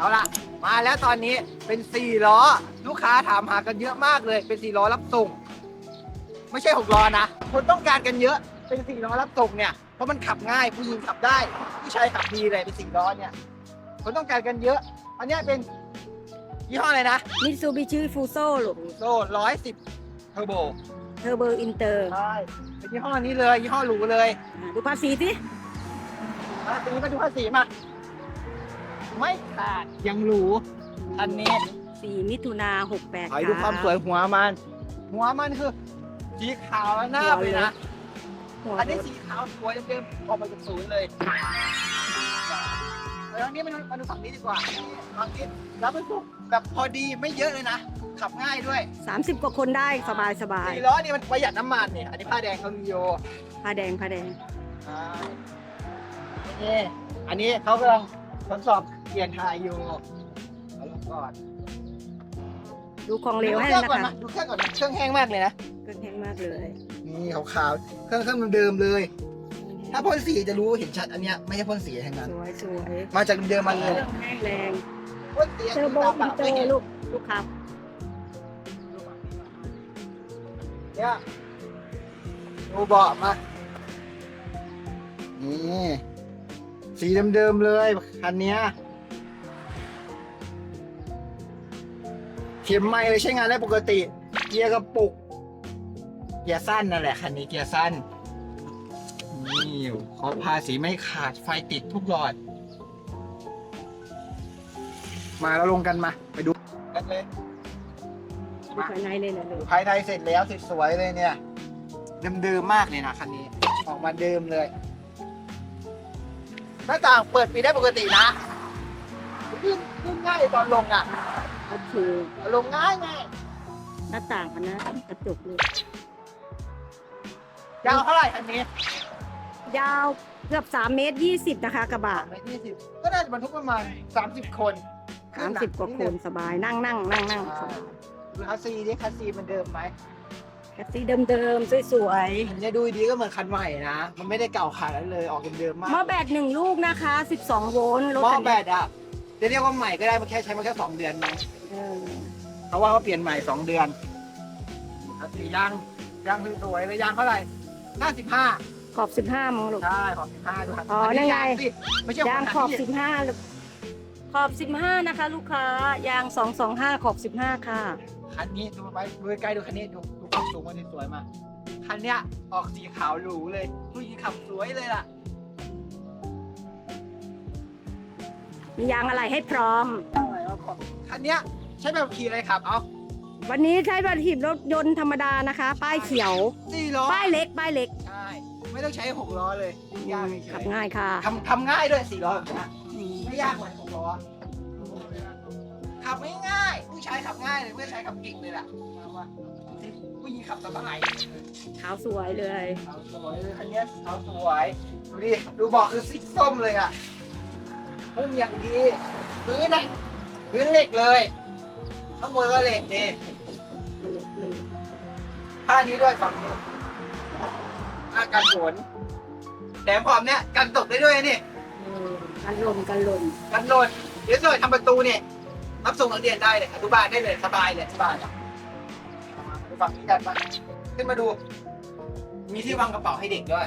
เอาล่ะมาแล้วตอนนี้เป็นสี่ล้อ ลูกค้าถามหากันเยอะมากเลย เป็นสี่ล้อรับส่ง ไม่ใช่หกล้อนะ คนต้องการกันเยอะ เป็นสี่ล้อรับส่งเนี่ย เพราะมันขับง่าย ผู้หญิงขับได้ ผู้ชายขับดีเลยเป็นสี่ล้อเนี่ย คนต้องการกันเยอะ อันเนี้ยเป็นยี่ห้ออะไรนะมิตซูบิชิฟูโซ่ลูกโซ่ร้อยสิบเทอร์โบ เทอร์โบอินเตอร์ใช่เป็นยี่ห้อนี้เลย ยี่ห้อหรูเลย ดูภาษีสิมาสีมาดูภาษีมา ไม่ขาดยังหรูอันนี้สี่มิถุนาหกแปดขอให้ดูความสวยหัวมัน หัวมันคือสีขาวแล้วหน้าเลยนะอันนี้สีขาวสวยเต็มๆออกมาจากศูนย์เลยแล้วอันนี้มันมาดูฝั่งนี้ดีกว่าฝั่งนี้แล้วมันสุกแบบพอดีไม่เยอะเลยนะขับง่ายด้วยสามสิบกว่าคนได้สบายสบายสี่ล้อนี่มันประหยัดน้ำมันเนี่ยอันนี้ผ้าแดงเขามีโยผ้าแดงผ้าแดงใช่นี่อันนี้เขากำลังทดสอบ เปลี่ยนทายอยู่เอาลงก่อนดูของเหลวให้ดูเครื่องนะก่อนคะนะดูเครื่องก่อนนะเครื่องแห้งมากเลยนะเครื่องแห้งมากเลยนี่ขาวๆ เครื่องเครื่องเดิมๆเลย ถ้าพ่นสีจะรู้เห็นชัดอันเนี้ยไม่ใช่พ่นสีทั้งนั้น สวยสวยมาจากเดิมๆมาเคเลรื่ยองแห้งแรงพ่นสีเทอร์โบอินเตอร์ลูกลูกค้าเนี่ยดูเบาะมา นี่ สีเดิมๆเลยคันเนี้ย ข็มไม่เลยใช้งานได้ปกติ เกียร์กระปุก เกียร์สั้นนั่นแหละคันนี้เกียร์สั้น นี่ขอบภาสีไม่ขาดไฟติดทุกหลอด มาแล้วลงกันมา ไปดูกันเลยดูภายในเลยนะลูกภายในเสร็จแล้วสวยๆเลยเนี่ย เดิมๆมากเลยนะคันนี้ ออกมาเดิมเลยหน้าต่างเปิดปีได้ปกตินะขึ้นขึ้นง่ายตอนลงอะ โอเคลงง่ายไงหน้าต่างกันนะกระจกเลูกยาวเท่าไหร่คันนี้ยาวเกือบ3เมตร20นะคะกระบะสามเมตรยี่สิบก็น่าจะบรรทุกประมาณสามสิบคน30กว่าคนสบายนั่งนั่งนั่งนั่งสบายคาซีดิคัสซีมันเดิมไหมแคสซี่เดิมๆสวยอันนี้ดูดีก็เหมือนคันใหม่นะ มันไม่ได้เก่าขาดแล้วเลยออกเดิมๆมากๆหม้อแบตหนึ่งลูกนะคะ 12 โวลต์รถหม้อคันแบนี้ตอะ จะเรียกว่าใหม่ก็ได้มันแค่ใช้มาแค่สองเดือนมั้งเออเพราะว่าเขาเปลี่ยนใหม่สองเดือนสียางยางสวยๆเลยยางเท่าไหร่ห้าสิบห้าขอบ15มั้งลูก ใช่ขอบสิบห้าดูครับอ๋อนั่นไงยาสิไม่ใช่ยางคนขอบที่15ลูกขอบ15นะคะ ลูกค้ายาง225ขอบ15ค่ะ คันนี้ดูไปดูใกล้ๆดูคันนี้ดูดูความสูงมันสวยมากคันเนี้ยออกสีขาวหรูเลยผู้หญิงขับสวยเลยล่ะ มียางอะไรให้พร้อม คันเนี้ยใช้แบบขี่อะไรขับ เอาวันนี้ใช้บัตรถีบรถยนต์ธรรมดานะคะ ป้ายเขียว สี่ล้อป้ายเล็ก ป้ายเล็กใช่ ไม่ต้องใช้หกล้อเลยยากเฉขับยง่ายค่ะ ๆทำทำง่ายด้วยสี่ล้อแบบนี้ไม่ยากเหมือนหกล้อขับง่ายๆผู้ชายขับง่ายเลยผู้ชายขับเก่งเลยล่ะว่าผู้หญิงขับสบายขาวสวยเลยเขาสวยเลยคันเนี้ยเขาสวยดูดิดูเบอกคือสีส้มเลยอะ พุ่มอย่างดีพื้นนะพื้นเหล็กเลยข้างบนก็เหล็กดีผ้านี้ด้วยฝั่งนี้ผ้ากันฝนแถมพร้อมเนี้ยกันตกได้ด้วยนี่กันลมกันลมกันโดนเดี๋ยวหน่อยทำประตูเนี่ยรับส่งนักเรียนได้เลยอนุบาลได้เลยสบายเลยสบายอะมาดูฝั่งนี้กันมาขึ้นมาดู มีที่วางกระเป๋าให้เด็กด้วย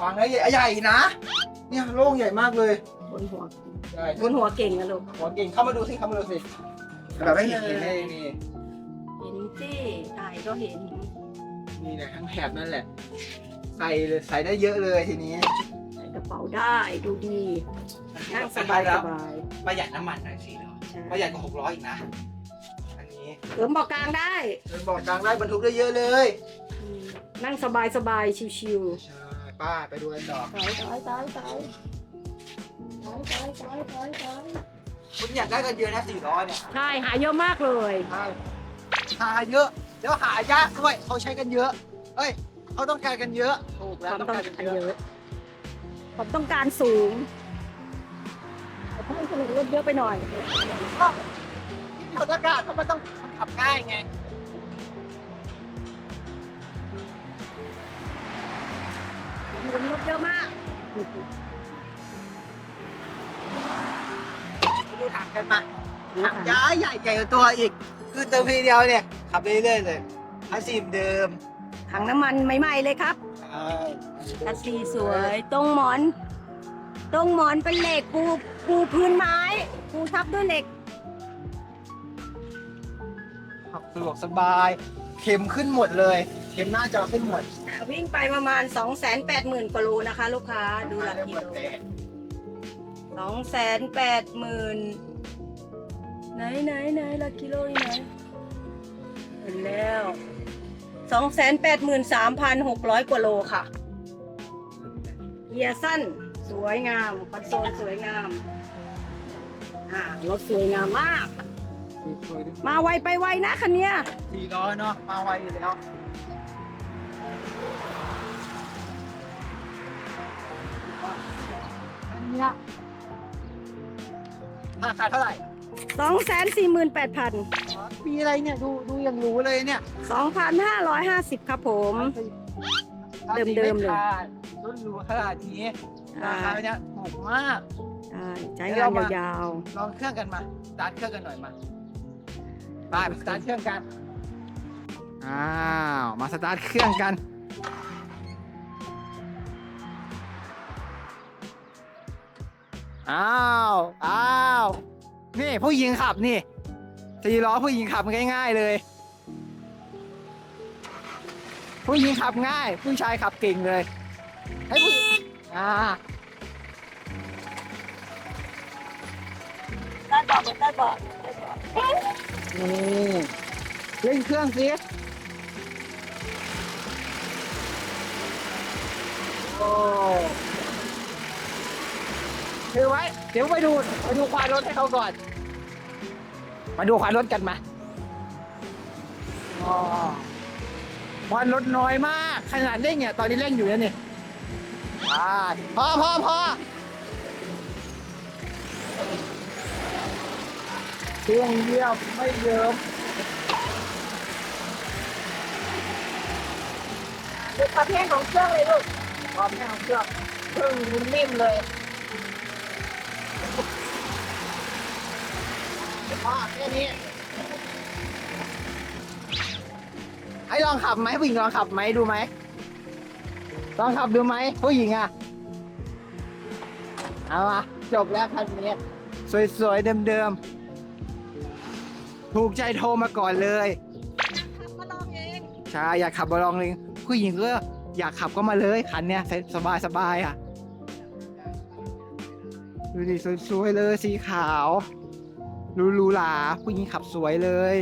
วางได้ใหญ่นะ เนี่ยโล่งใหญ่มากเลยบนหัวใช่บนหัวเก่งนะลูก หัวเก่งเข้ามาดูสิเข้ามาดูสิแบบให้เห็นเห็นเลยนี่เห็นที่ถ่ายก็เห็น นี่นะทั้งแถบนั่นแหละ ใส่เลยใส่ได้เยอะเลยทีนี้ ใส่กระเป๋าได้ดูดีนั่งสบายแล้สวบายประหยัดน้ำมันหน่อยสิเนาะใช่ประหยัดกว่าหกร้อยอีกนะ อันนี้เติมเบอกกลางได้เดินบอกกลางได้บรรทุกได้เยอะเลยอืมนั่งสบายสบายชิวใช่ป้าไปดูกันต่อๆถอยถอยถ คุณอยากได้กันเยอะนะสี่ร้อยเนี่ยใช่หาเยอะมากเลย ใช่หาเยอะ แล้วหายากด้วยเขาใช้กันเยอะเอ้ยเขาต้องการกันเยอะถูกคแล้ววามต้องต้องการการกันเยเยอะอะความต้องการสูงแต่เพิ่มขนมรถเยอะไปหน่อยที่เขาต้องการเพราะมันต้องมันขับง่ายไงขนมรถเยอะมาก ดดูถังกันมาถังย้ายใหญ่ใหญ่กว่าตัวอีก คือเติมทีเดียวเนี่ย ขับเรื่อยๆเลยอาชีพเดิม ถังน้ำมันใหม่ๆเลยครับใช่คัสซีสวยตรงหมอน ตรงหมอนเป็นเหล็กปูปูพื้นไม้ปูทับด้วยเหล็กขับสะดวกสบาย เข็มขึ้นหมดเลย เข็มหน้าจอขึ้นหมด วิ่งไปประมาณ 2 8 0 0 0 0 กว่าโลนะคะ ลูกค้า ดูหลักกิหมโลดเลย สองแสนแปดหมื่นไหนไหนไหนหลักกิโลอยู่ไหนเห็นแล้วสองแสนแปดหมื่นสามพันหกร้อยกว่าโลค่ะเกียร์สั้นสวยงามคอนโซลสวยงามอ่ารถสวยงามมากสวยๆดิมาไวไปไวนะคันเนี้ยสี่ล้อเนาะมาไวอยู่แล้วอันเนี้ย ราคาเท่าไหร่สองแสนสี่หมื่นแปดพันมีอะไรเนี่ยดูดูยังรู้เลยเนี่ยสองพันห้าร้อยห้าสิบครับผม เดิมๆเลยรุ่นหรูขนาดนี้อ่าราคาเนี่ยถูกมากใช่ใช้งานยาวลองเครื่องกันมาสตาร์ทเครื่องกันหน่อยมาไปไปสตาร์ทเครื่องกันอ้าวมาสตาร์ทเครื่องกัน อ้าวอ้าวนี่ผู้หญิงขับนี่สี่ล้อผู้หญิงขับง่าย ๆเลย ผู้หญิงขับง่าย ผู้ชายขับเก่งเลย ให้ผู้หญิงอ่าๆได้บอกได้บอกนี่เร่งเครื่องสิโอ้ ถือไว้ เดี๋ยวไปดูไปดูควายรถให้เขาก่อน มาดูควายรถกันมาอ๋อควายรถน้อยมาก ขนาดเร่งเนี่ย ตอนนี้เร่งอยู่เนี่ยนี่อ่าพอพอพอเครื่องเยี่ยมไม่เยิ้มดูประเภทของเครื่องเลยลูกความแข็งเครื่องเครื่องนิ่มเลย พ่อแค่นี้ ให้ลองขับไหมผู้หญิงลองขับไหมดูไหม ลองขับดูไหมผู้หญิงอะ เอามาจบแล้วคันนี้ สวยๆ เดิมๆ ถูกใจโทรมาก่อนเลย มาลองเองใช่ อยากขับมาลองเลยผู้หญิงก็อยากขับก็มาเลยคันเนี้ยสบายสบายๆอะ ดูดิสวยๆเลยสีขาว รูรูหลาผู้หญิงขับสวยเลย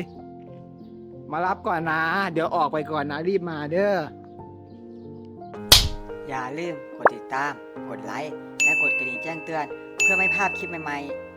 มารับก่อนนะ เดี๋ยวออกไปก่อนนะรีบมาเด้อ อย่าลืมกดติดตาม กดไลค์ และกดกระดิ่งแจ้งเตือน เพื่อไม่พลาดคลิปใหม่ๆ